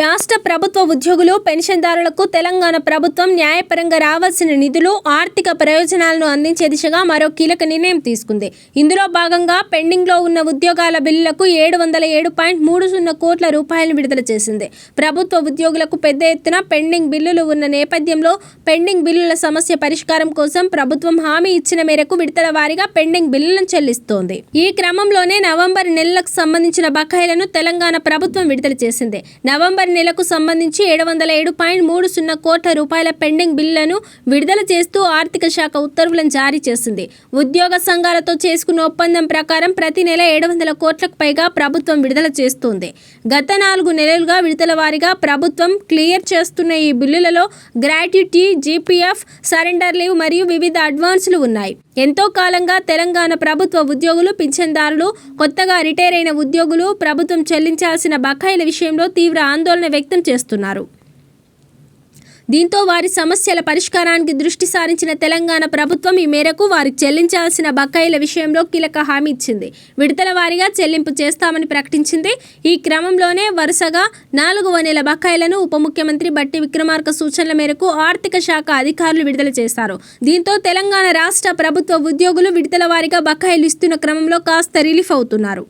రాష్ట్ర ప్రభుత్వ ఉద్యోగులు పెన్షన్దారులకు తెలంగాణ ప్రభుత్వం న్యాయపరంగా రావాల్సిన నిధులు ఆర్థిక ప్రయోజనాలను అందించే దిశగా మరో కీలక నిర్ణయం తీసుకుంది. ఇందులో భాగంగా పెండింగ్లో ఉన్న ఉద్యోగాల బిల్లులకు ఏడు వందల ఏడు పాయింట్ మూడు సున్నా కోట్ల రూపాయలను విడుదల చేసింది. ప్రభుత్వ ఉద్యోగులకు పెద్ద ఎత్తున పెండింగ్ బిల్లులు ఉన్న నేపథ్యంలో పెండింగ్ బిల్లుల సమస్య పరిష్కారం కోసం ప్రభుత్వం హామీ ఇచ్చిన మేరకు విడతల వారీగా పెండింగ్ బిల్లులను చెల్లిస్తోంది. ఈ క్రమంలోనే నవంబర్ నెలలకు సంబంధించిన బకాయిలను తెలంగాణ ప్రభుత్వం విడుదల చేసింది. నవంబర్ నెలకు సంబంధించి ఏడు వందల ఏడు పాయింట్ మూడు సున్నా కోట్ల రూపాయల పెండింగ్ బిల్లులను విడుదల చేస్తూ ఆర్థిక శాఖ ఉత్తర్వులను జారీ చేసింది. ఉద్యోగ సంఘాలతో చేసుకున్న ఒప్పందం ప్రకారం ప్రతి నెల ఏడు వందల కోట్లకు పైగా ప్రభుత్వం విడుదల చేస్తుంది. గత నాలుగు నెలలుగా విడుదల వారీగా ప్రభుత్వం క్లియర్ చేస్తున్న ఈ బిల్లులలో గ్రాట్యుటీ జీపీఎఫ్ సరెండర్ లీవ్ మరియు వివిధ అడ్వాన్సులు ఉన్నాయి. ఎంతో కాలంగా తెలంగాణ ప్రభుత్వ ఉద్యోగులు పింఛన్దారులు కొత్తగా రిటైర్ అయిన ఉద్యోగులు ప్రభుత్వం చెల్లించాల్సిన బకాయిల విషయంలో తీవ్ర ఆందోళన వ్యక్తం చేస్తున్నారు. దీంతో వారి సమస్యల పరిష్కారానికి దృష్టి సారించిన తెలంగాణ ప్రభుత్వం ఈ మేరకు వారికి చెల్లించాల్సిన బకాయిల విషయంలో కీలక హామీ ఇచ్చింది. విడతల వారీగా చెల్లింపు చేస్తామని ప్రకటించింది. ఈ క్రమంలోనే వరుసగా నాలుగవ నెల బకాయిలను ఉప ముఖ్యమంత్రి బట్టి విక్రమార్క సూచనల మేరకు ఆర్థిక శాఖ అధికారులు విడుదల చేశారు. దీంతో తెలంగాణ రాష్ట్ర ప్రభుత్వ ఉద్యోగులు విడతల వారీగా బకాయిలు ఇస్తున్న క్రమంలో కాస్త రిలీఫ్ అవుతున్నారు.